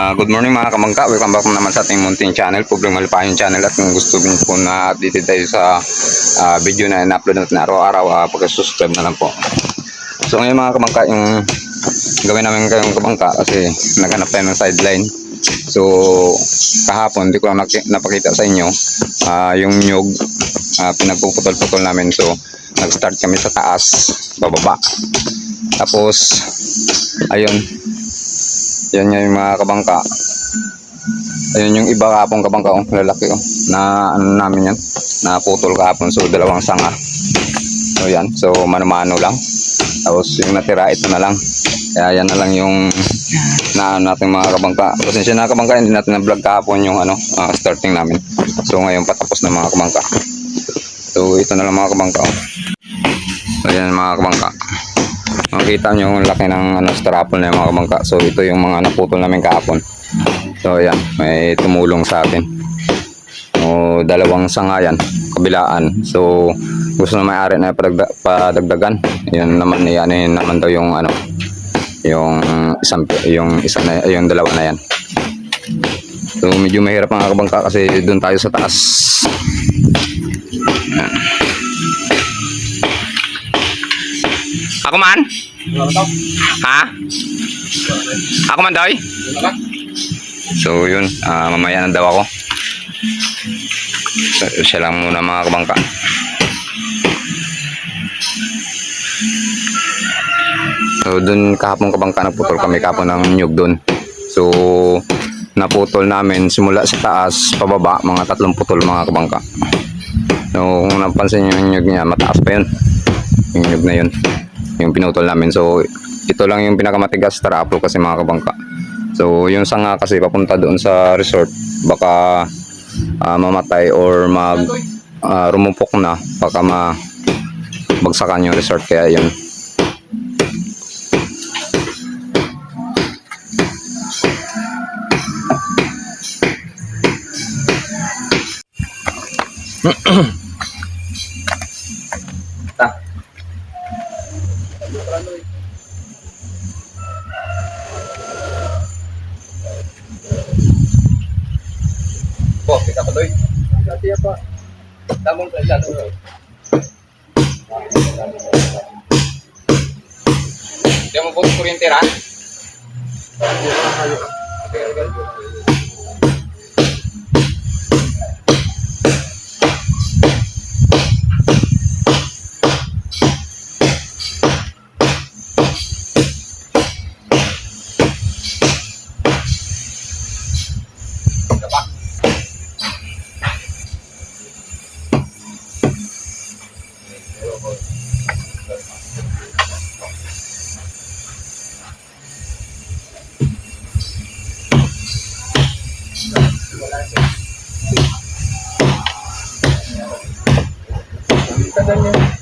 Ah, good morning mga kamangka. Welcome back naman sa ating Munting Channel, Publing Malipayon Channel. At kung gusto niyo po na updated tayo sa ah, video na in-upload natin araw-araw, uh, pag-subscribe na lang po. So ngayon mga kamangka, yung gawin namin kayong kamangka kasi naghanap tayo ng sideline. So kahapon, hindi ko lang napakita sa inyo ah, yung nyug, ah, pinagpuputol-putol namin. So nag-start kami sa taas, bababa. Tapos, ayun, yan nga yung mga kabangka. Ayun yung iba kapong kabangka, oh, lalaki oh, na ano namin yan, na putol kahapon. So dalawang sanga. So yan, so mano-mano lang. Tapos yung natira ito na lang. Kaya yan na lang yung na natin mga kabangka. Pasensya na kabangka, hindi natin na-vlog kahapon yung ano, ah, starting namin. So ngayon patapos na mga kabangka. So ito na lang mga kabangka. Oh. So mga kabangka. Makikita nyo yung laki ng ano, strapple na yung mga kabangka. So ito yung mga naputol namin kahapon. So ayan, may tumulong sa atin. O dalawang sanga yan, kabilaan. So gusto na may-ari na padagda, padagdagan. Yun naman yan, yun naman daw yung ano, yung isang yung isa na yung dalawa na yan. So medyo mahirap mga kabangka kasi doon tayo sa taas. Ako man? Ha? Ako man daw? So yun, ah, mamaya na daw ako. Siya lang muna mga kabangka. So dun kahapon kabangka naputol kami kahapon ng nyug dun. So naputol namin simula sa taas pababa mga tatlong putol mga kabangka. So kung napansin nyo yung nyug niya mataas pa yun. Yung nyug na yun. Yung pinutol namin. So ito lang yung pinakamatigas traplo kasi mga kabangka. So yung sanga kasi papunta doon sa resort baka ah, mamatay or mag ah, rumupok na baka ma bagsakan yung resort kaya yun po tamong kailan Di mo po kuryente ra? Akman?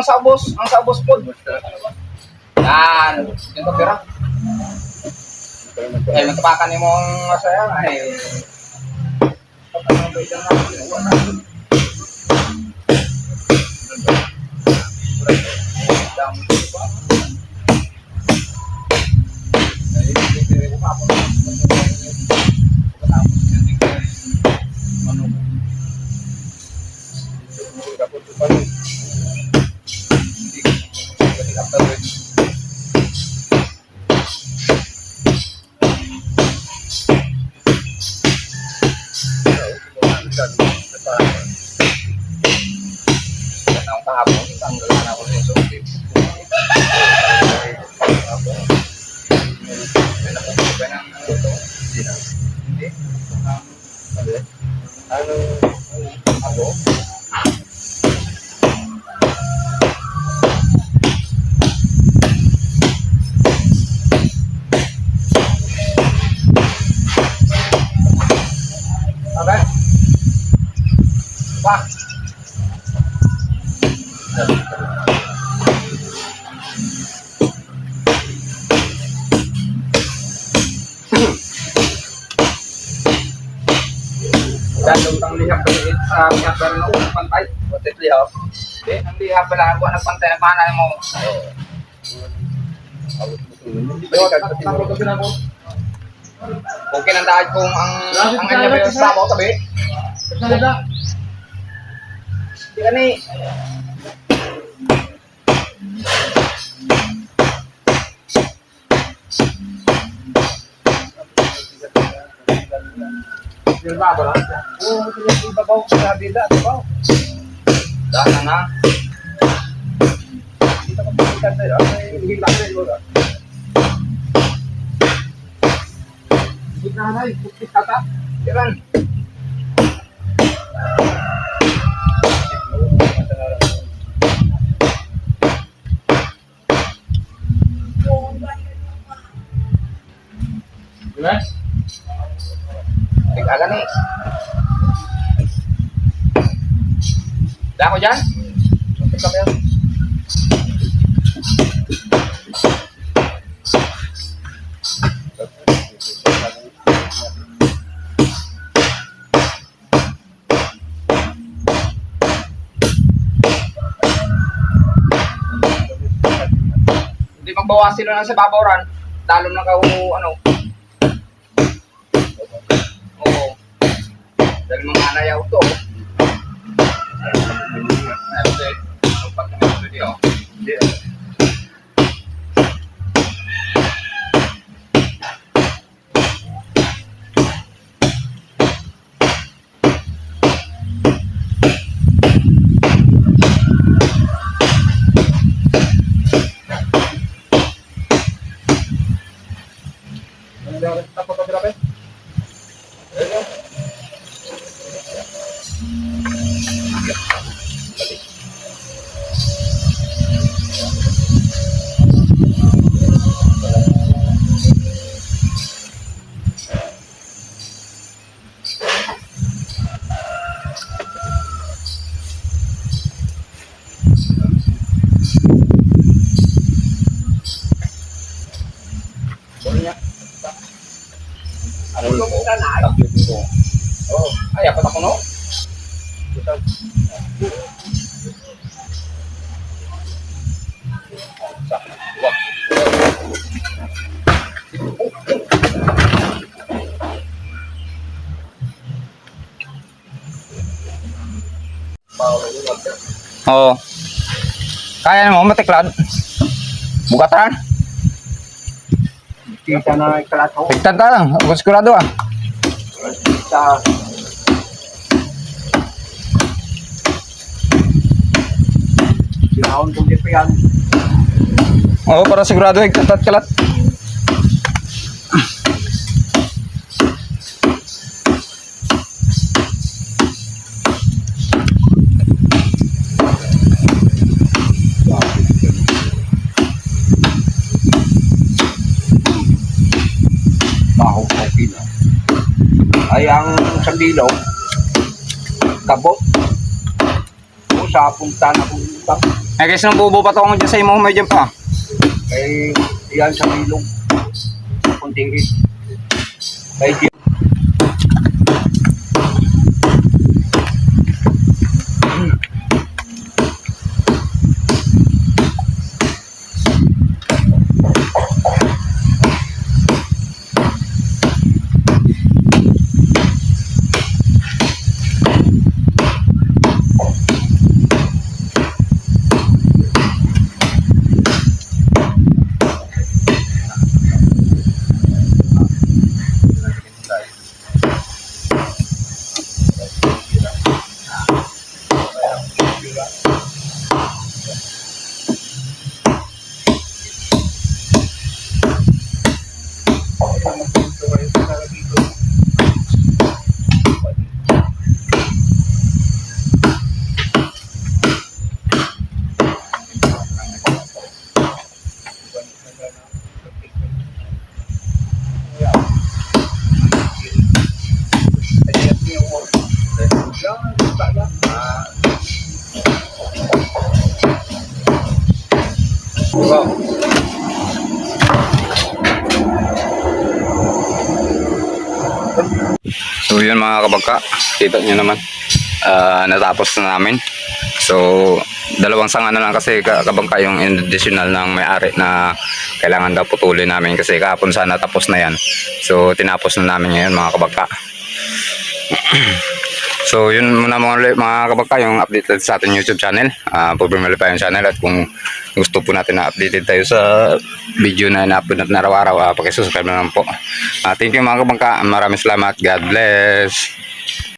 Ang sabos, ang sabos po. Yan, ito pera. Eh, nagpakan ni mo ang masaya ay. Kahapon, tanggal na ako ng sulit. Ano? Dahil ang lihap ko sa mga pero no, pantay. Butit lihaw. Hindi, ang lihap pala ako nagpantay na panay mo. Pero tatapos ko na ko. Okay lang dahil kung ang ang kanya ba yung sabaw tabi. Talaga. Hindi ka ni. Yung baba lang. Oo, ito yung ibabaw ko sa bida, ibabaw. Dahil na. Dito ko pagkitan tayo. Ay, hindi lang na yun. Hindi na na, ikukit kata. Kiran. Di Tigala ni. Dako dyan? Ito kaya. Hindi magbawas sila ng sa baboran. Talon lang ka ano. Dahil mga anayaw to. Ano yung Tagyod ko. Oh, ay, apat ako no? Oo. Kaya mo matiklad. Bugatan. Kita na ikalat ko. Pigtan ka lang. Ako sigurado ah. Sa Sinahon ko dito yan. Oo, para sigurado higtat at kalat. Ko pila. Ay ang sandilaw. Kabot. Sa punta na utang. Eh, kasi nung bubo pa to ako dyan sa imo, may dyan pa. Kay iyan sa bilog. Kunting hit. Kay Wow. So yun mga kabagka, kita nyo naman. Ah, natapos na namin. So, dalawang sanga na lang kasi ka- kabangka yung additional ng may-ari na kailangan daw putulin namin kasi kahapon sana tapos na yan. So, tinapos na namin ngayon mga kabagka. so, yun muna mga, mga kabagka yung updated sa ating YouTube channel. Uh, Problema pa yung channel at kung gusto po natin na updated tayo sa video na na-upload natin araw-araw, uh, pakisubscribe na lang po. Ah, thank you mga kabangka. Maraming salamat. God bless.